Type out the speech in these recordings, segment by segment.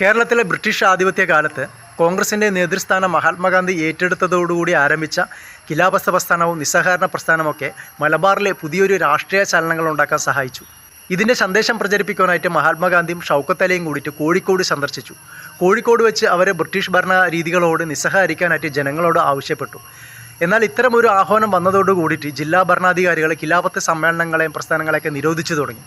കേരളത്തിലെ ബ്രിട്ടീഷ് ആധിപത്യ കാലത്ത് കോൺഗ്രസിന്റെ നേതൃസ്ഥാനം മഹാത്മാഗാന്ധി ഏറ്റെടുത്തതോടുകൂടി ആരംഭിച്ച ഖിലാഫത്ത് പ്രസ്ഥാനവും നിസ്സഹകരണ പ്രസ്ഥാനമൊക്കെ മലബാറിലെ പുതിയൊരു രാഷ്ട്രീയ ചലനങ്ങൾ ഉണ്ടാക്കാൻ സഹായിച്ചു. ഇതിന്റെ സന്ദേശം പ്രചരിപ്പിക്കാനായിട്ട് മഹാത്മാഗാന്ധിയും ഷൗക്കത്ത് അലിയും കൂടിയിട്ട് കോഴിക്കോട് സന്ദർശിച്ചു. കോഴിക്കോട് വെച്ച് അവരെ ബ്രിട്ടീഷ് ഭരണ രീതികളോട് നിസ്സഹകരിക്കാനായിട്ട് ജനങ്ങളോട് ആവശ്യപ്പെട്ടു. എന്നാൽ ഇത്തരം ഒരു ആഹ്വാനം വന്നതോടുകൂടിയിട്ട് ജില്ലാ ഭരണാധികാരികൾ കിലാപത്ത് സമ്മേളനങ്ങളെയും പ്രസ്ഥാനങ്ങളെയൊക്കെ നിരോധിച്ചു തുടങ്ങി.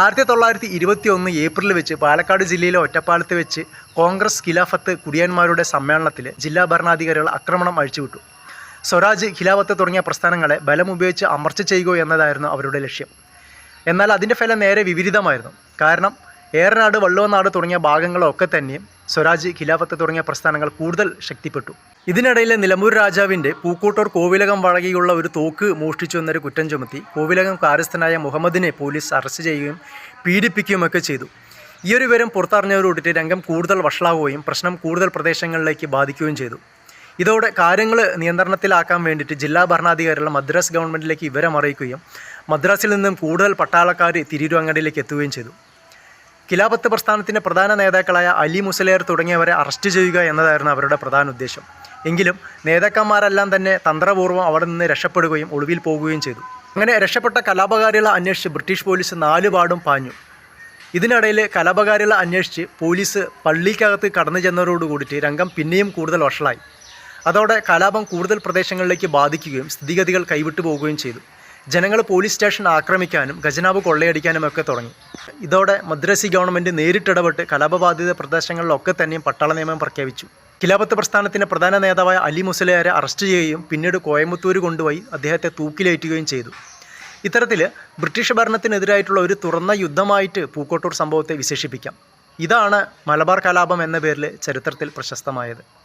ആയിരത്തി തൊള്ളായിരത്തി ഇരുപത്തി ഒന്ന് ഏപ്രിൽ വെച്ച് പാലക്കാട് ജില്ലയിലെ ഒറ്റപ്പാലത്ത് വെച്ച് കോൺഗ്രസ് ഖിലാഫത്ത് കുടിയന്മാരുടെ സമ്മേളനത്തിൽ ജില്ലാ ഭരണാധികാരികൾ ആക്രമണം അഴിച്ചുവിട്ടു. സ്വരാജ് ഖിലാഫത്ത് തുടങ്ങിയ പ്രസ്ഥാനങ്ങളെ ബലമുപയോഗിച്ച് അമർച്ച ചെയ്യുക എന്നതായിരുന്നു അവരുടെ ലക്ഷ്യം. എന്നാൽ അതിന്റെ ഫലം നേരെ വിപരീതമായിരുന്നു. കാരണം ഏറനാട് വള്ളുവനാട് തുടങ്ങിയ ഭാഗങ്ങളൊക്കെ തന്നെയും സ്വരാജ് ഖിലാഫത്ത് തുടങ്ങിയ പ്രസ്ഥാനങ്ങൾ കൂടുതൽ ശക്തിപ്പെട്ടു. ഇതിനിടയിലെ നിലമ്പൂർ രാജാവിന്റെ പൂക്കോട്ടൂർ കോവിലകം വഴകിയുള്ള ഒരു തോക്ക് മോഷ്ടിച്ചു എന്നൊരു കുറ്റം ചുമത്തി കോവിലകം കാര്യസ്ഥനായ മുഹമ്മദിനെ പോലീസ് അറസ്റ്റ് ചെയ്യുകയും പീഡിപ്പിക്കുകയുമൊക്കെ ചെയ്തു. ഈ ഒരു വിവരം പുറത്തറിഞ്ഞവരോടിട്ട് രംഗം കൂടുതൽ വഷളാവുകയും പ്രശ്നം കൂടുതൽ പ്രദേശങ്ങളിലേക്ക് ബാധിക്കുകയും ചെയ്തു. ഇതോടെ കാര്യങ്ങൾ നിയന്ത്രണത്തിലാക്കാൻ വേണ്ടിയിട്ട് ജില്ലാ ഭരണാധികാരികൾ മദ്രാസ് ഗവൺമെന്റിലേക്ക് വിവരം അറിയിക്കുകയും മദ്രാസിൽ നിന്നും കൂടുതൽ പട്ടാളക്കാർ തിരൂരങ്ങാടിയിലേക്ക് എത്തുകയും ചെയ്തു. ഖിലാഫത്ത് പ്രസ്ഥാനത്തിന്റെ പ്രധാന നേതാക്കളായ അലി മുസലേർ തുടങ്ങിയവരെ അറസ്റ്റ് ചെയ്യുക എന്നതായിരുന്നു അവരുടെ പ്രധാന ഉദ്ദേശം. എങ്കിലും നേതാക്കന്മാരെല്ലാം തന്നെ തന്ത്രപൂർവം അവിടെ നിന്ന് രക്ഷപ്പെടുകയും ഒളിവിൽ പോകുകയും ചെയ്തു. അങ്ങനെ രക്ഷപ്പെട്ട കലാപകാരികളെ അന്വേഷിച്ച് ബ്രിട്ടീഷ് പോലീസ് നാലുപാടും പാഞ്ഞു. ഇതിനിടയിൽ കലാപകാരികളെ അന്വേഷിച്ച് പോലീസ് പള്ളിക്കകത്ത് കടന്നു ചെന്നവരോട് കൂടിയിട്ട് രംഗം പിന്നെയും കൂടുതൽ വഷളായി. അതോടെ കലാപം കൂടുതൽ പ്രദേശങ്ങളിലേക്ക് ബാധിക്കുകയും സ്ഥിതിഗതികൾ കൈവിട്ടു പോകുകയും ചെയ്തു. ജനങ്ങൾ പോലീസ് സ്റ്റേഷൻ ആക്രമിക്കാനും ഖജനാവ് കൊള്ളയടിക്കാനും ഒക്കെ തുടങ്ങി. ഇതോടെ മദ്രസി ഗവൺമെന്റ് നേരിട്ടിടപെട്ട് കലാപബാധിത പ്രദേശങ്ങളിലൊക്കെ തന്നെയും പട്ടാള നിയമം പ്രഖ്യാപിച്ചു. ഖിലാഫത്ത് പ്രസ്ഥാനത്തിന്റെ പ്രധാന നേതാവായ അലി മുസലയാരെ അറസ്റ്റ് ചെയ്യുകയും പിന്നീട് കോയമ്പത്തൂർ കൊണ്ടുപോയി അദ്ദേഹത്തെ തൂക്കിലേറ്റുകയും ചെയ്തു. ഇത്തരത്തിൽ ബ്രിട്ടീഷ് ഭരണത്തിനെതിരായിട്ടുള്ള ഒരു തുറന്ന യുദ്ധമായിട്ട് പൂക്കോട്ടൂർ സംഭവത്തെ വിശേഷിപ്പിക്കാം. ഇതാണ് മലബാർ കലാപം എന്ന പേരിൽ ചരിത്രത്തിൽ പ്രശസ്തമായത്.